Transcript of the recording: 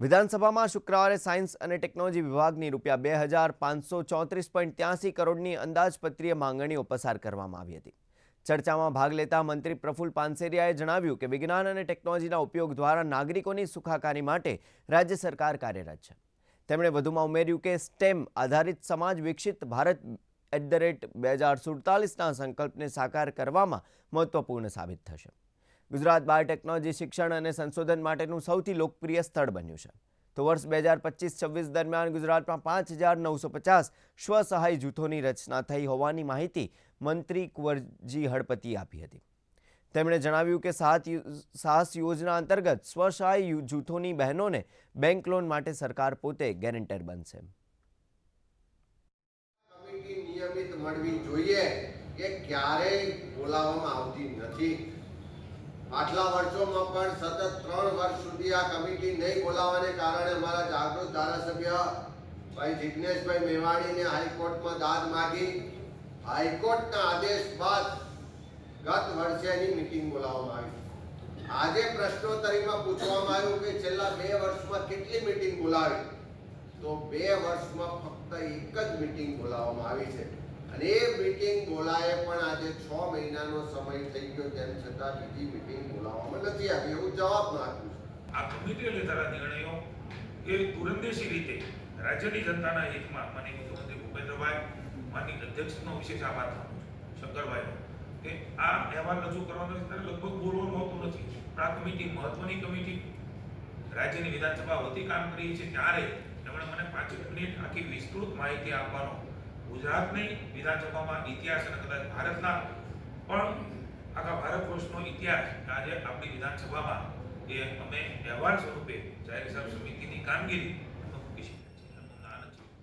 વિધાનસભામાં શુક્રવારે સાયન્સ અને ટેકનોલોજી વિભાગની રૂપિયા બે હજાર પાંચસો ચોત્રીસ પોઈન્ટ ત્યાસી કરોડની અંદાજપત્રીય માંગણીઓ પસાર કરવામાં આવી હતી. ચર્ચામાં ભાગ લેતા મંત્રી પ્રફુલ પાનસેરિયાએ જણાવ્યું કે વિજ્ઞાન અને ટેકનોલોજીના ઉપયોગ દ્વારા નાગરિકોની સુખાકારી માટે રાજ્ય સરકાર કાર્યરત છે. તેમણે વધુમાં ઉમેર્યું કે સ્ટેમ આધારિત સમાજ વિકસિત ભારત એટ ધ રેટ બે હજાર સુડતાલીસના સંકલ્પને સાકાર કરવામાં મહત્વપૂર્ણ સાબિત થશે. ગુજરાત બાયોટેકનોલોજી શિક્ષણ અને સંશોધન માટેનું સૌથી લોકપ્રિય સ્થળ બન્યું છે. તો વર્ષ બે હજાર પચીસ છવ્વીસ દરમિયાન ગુજરાતમાં પાંચ હજાર નવસો પચાસ સ્વસહાય જૂથોની રચના થઈ હોવાની માહિતી મંત્રી કુંવરજી હળપતિએ આપી હતી. તેમણે જણાવ્યું કે સાત સાહસ યોજના અંતર્ગત સ્વસહાય જૂથોની બહેનોને બેંક લોન માટે સરકાર પોતે ગેરંટર બનશે. નિયમિત મળવી જોઈએ કે ક્યારેય બોલાવવામાં આવતી નથી. આટલા વર્ષોમાં પણ સતત ત્રણ વર્ષ સુધી આ કમિટી નહીં બોલાવવાને કારણે અમારા જાગૃત ધારાસભ્ય ભાઈ જિજ્ઞેશભાઈ મેવાણીને હાઈકોર્ટમાં દાદ માગી. હાઈકોર્ટના આદેશ બાદ ગત વર્ષે એની મિટિંગ બોલાવવામાં આવી. આજે પ્રશ્નોત્તરીમાં પૂછવામાં આવ્યું કે છેલ્લા બે વર્ષમાં કેટલી મિટિંગ બોલાવી? તો બે વર્ષમાં ફક્ત એક જ મિટિંગ બોલાવવામાં આવી છે. અને એ મિટિંગ બોલાય પણ આજે છ મહિનાનો સમય થઈ ગયો, તેમ છતાં બીજી મીટિંગ બોલાવવામાં નથી આવી, એવું જવાબ આપ્યું. છે આ કમિટીએ લીધેલા નિર્ણયો એ દૂરંદેશી રીતે રાજ્યની જનતાના હિતમાં માની મુખ્યમંત્રી ભૂપેન્દ્રભાઈ માની અધ્યક્ષનો વિશેષ આભાર માનું છું કે આ અહેવાલ રજૂ કરવાનો છે ત્યારે લગભગ બોલવાનું હોતું નથી. પણ આ કમિટી મહત્વની કમિટી. રાજ્યની વિધાનસભા વતી કામ કરી છે ત્યારે તેમણે મને પાંચ મિનિટ આખી વિસ્તૃત માહિતી આપવાનો ગુજરાતની વિધાનસભામાં ઇતિહાસ અને કદાચ ભારતના પણ આખા ભારત વર્ષનો ઇતિહાસ આજે આપણી વિધાનસભામાં એ અમે અહેવાલ સ્વરૂપે જાહેર સમિતિની કામગીરી